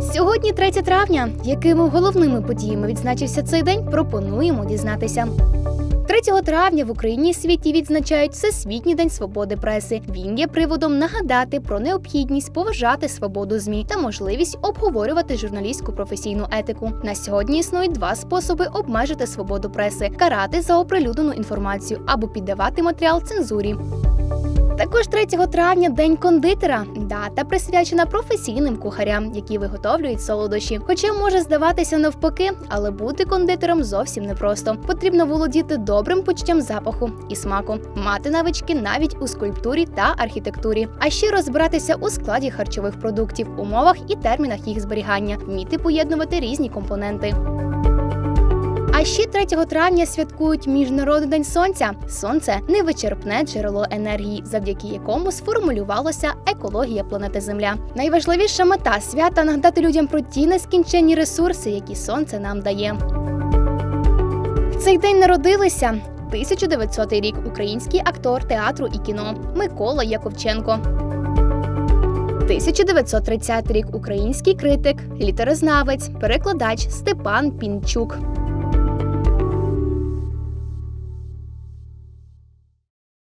Сьогодні 3 травня. Якими головними подіями відзначився цей день, пропонуємо дізнатися. 3 травня в Україні і світі відзначають Всесвітній день свободи преси. Він є приводом нагадати про необхідність поважати свободу змі та можливість обговорювати журналістську професійну етику. На сьогодні існують два способи обмежити свободу преси: карати за оприлюднену інформацію або піддавати матеріал цензурі. Також 3 травня день кондитера, дата присвячена професійним кухарям, які виготовлюють солодощі. Хоча може здаватися навпаки, але бути кондитером зовсім непросто. Потрібно володіти добрим почуттям запаху і смаку, мати навички навіть у скульптурі та архітектурі, а ще розбиратися у складі харчових продуктів, умовах і термінах їх зберігання, вміти поєднувати різні компоненти. А ще 3 травня святкують Міжнародний день сонця. Сонце невичерпне джерело енергії, завдяки якому сформулювалася екологія планети Земля. Найважливіша мета свята нагадати людям про ті нескінченні ресурси, які сонце нам дає. В цей день народилися 1900 рік український актор театру і кіно Микола Яковченко. 1930 рік український критик, літерознавець, перекладач Степан Пінчук.